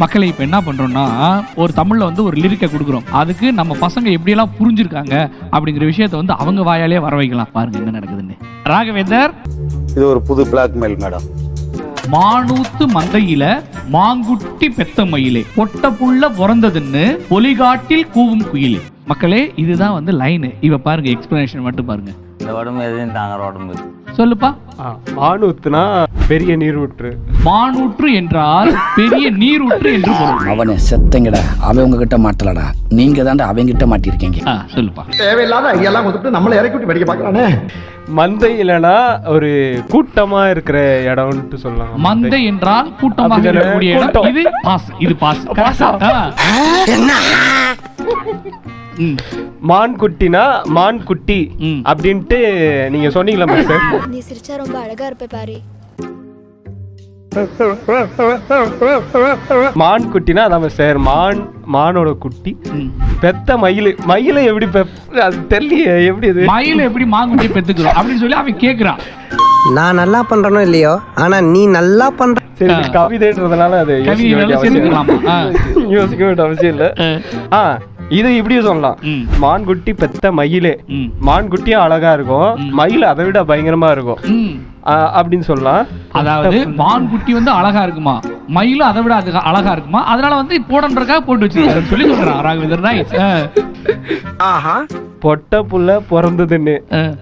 மக்களை இப்போ என்ன பண்றோம்னா ஒரு தமிழ்ல வந்து ஒரு லிரிக்கை கொடுக்குறோம். அதுக்கு நம்ம பசங்க எப்படியெல்லாம் புரிஞ்சிருக்காங்க அப்படிங்கிற விஷயத்த வந்து அவங்க வாயாலே வர வைக்கலாம். பாருங்க என்ன நடக்குதுன்னு. ராகவேந்தர். இது ஒரு புது பிளாக்மெயில் மேடம் மானூத்து மந்தையில மாங்குட்டி பெத்த மயிலே. பொட்ட புள்ள பிறந்ததுன்னு பொலிகாட்டில் கூவும் குயிலே. மக்களே இதுதான் வந்து லைனு இவ பாருங்க எக்ஸ்பிளனேஷன் மட்டும் பாருங்க. இந்த உடம்பு எதையும் தாங்குற உடம்பு. சொல்லுப்பா. மானூத்துனா பெரிய நீரூற்று. மானூற்று என்றால் பெரிய நீரூற்று என்று பொருள். அவனை செத்தங்கடா. அவன் உங்ககிட்ட மாட்டலடா. நீங்க தாண்டா அவங்கிட்ட மாட்டிருக்கீங்க ஆ, சொல்லுப்பா. தேவையில்லாத ஐயெல்லாம் கொடுத்துட்டு நம்மளை இறக்கி விட்டு படிக்க பார்க்கறானே? மந்தை இல்லைன்னா ஒரு கூட்டமா இருக்கிற இடம்னு சொல்லலாம். மந்தை என்றால் கூட்டமாக? இருக்கக்கூடிய இடம். கூட்டம். இது பாஸ் இது பாஸ். பாஸா? மான் குட்டினா மான் குட்டி. அப்படின்ட்டு நீங்க சொன்னீங்களா சார் நீ சிரிச்சா ரொம்ப அழகா இருப்ப பாரு. மான் குட்டினா அதான் சார் மான் மானோட குட்டி. பெத்த மயில் மயிலை எப்படி பெப் அது தெரியலையே எப்படி இது மயில எப்படி மாங்குட்டியை பெத்துக்கிறோம் அப்படின்னு சொல்லி அவன் கேக்குறான். நான் நல்லா பண்றனோ இல்லையோ ஆனா நீ நல்லா பண்ற சரி கவிதைன்றதுனால அது யோசிக்க வேண்டிய அவசியம். யோசிக்க வேண்டிய அவசியம் இல்ல. ஆ இது இப்படியும் சொல்லலாம். ம். மான்குட்டி பெத்த மயிலே. மான்குட்டியும் அழகா இருக்கும். மயில் அதை விட பயங்கரமா இருக்கும். அப்படின்னு சொல்லலாம். அதாவது மான்குட்டி வந்து அழகா இருக்குமா? மயிலும் அதை விட அது அழகா இருக்குமா? அதனால வந்து போடன்றக்காக போட்டு வச்சிருக்காருன்னு சொல்லி சொல்றான் ராகவேந்தர் நைஸ் ஆஹா. பொட்ட புள்ள பிறந்ததுன்னு.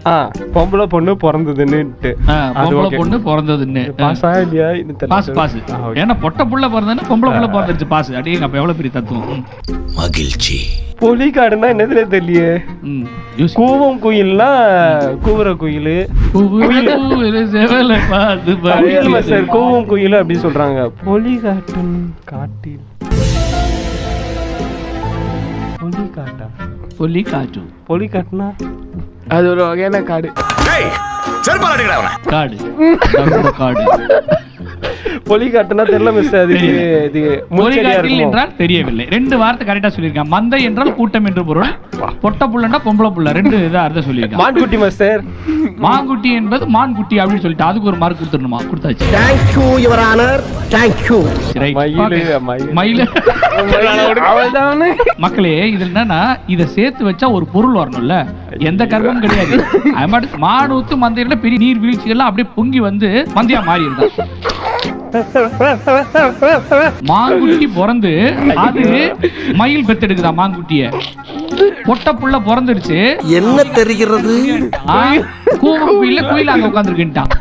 ஆ. பொம்பளை பொண்ணு பிறந்ததுன்னுட்டு பொம்பளை. பொண்ணு பிறந்ததுன்னு. பாஸா இல்லையா. Pass pass. ஏன்னா பொட்ட புள்ள பிறந்ததுன்னு பொம்பளை புள்ள பிறந்துருச்சு. பாஸ் அடியே அப்ப எவ்வளவு பெரிய தத்துவம். மகிழ்ச்சி. புலிக்காடுன்னா என்னதுல தெரியலையே. கூவம் குயில்னா கூவுற குயில். சார் கூவம் குயில் அப்படின்னு சொல்றாங்க. பொலிகாட்டும் காட்டில். பொலிகாட்டா? சொல்லி காச்சு பொலிகாட்டுனா அது ஒரு வகையான காடு. காடு. காடு. பொலிகாட்டுனா தெரியல மிஸ் அது இது இருக்கும்? என்றால் தெரியவில்லை. ரெண்டு வார்த்தை கரெக்டா சொல்லியிருக்கான் மந்தை என்றால் கூட்டம் என்று பொருள். பொட்ட புள்ளண்டா பொம்பளை புள்ள. ரெண்டு இதை அர்த்தம் சொல்லியிருக்கான் மான்குட்டி மாஸ்டர் மாங்குட்டி என்பது மான்குட்டி அப்படின்னு சொல்லிட்டு அதுக்கு ஒரு மார்க் கொடுத்துடணுமா? கொடுத்தாச்சு. Thank you your honour thank you. மயிலு, மக்களே இது என்னன்னா இதை சேர்த்து வச்சா ஒரு பொருள் வரணும்ல. எந்த கர்மமும் கிடையாது. அது மாட்டுக்கு மானூத்து மந்தையில பெரிய நீர் வீழ்ச்சிகள்லாம் அப்படியே பொங்கி வந்து மந்தையா மாறி இருந்தா மாங்குட்டி பிறந்து அது மயில் பெத்தெடுக்குதா மாங்குட்டிய? பொட்ட புள்ள பிறந்துடுச்சு. என்ன தெரிகிறது? கூவம் குயில குயில் அங்க உட்காந்துருக்குன்ட்டான்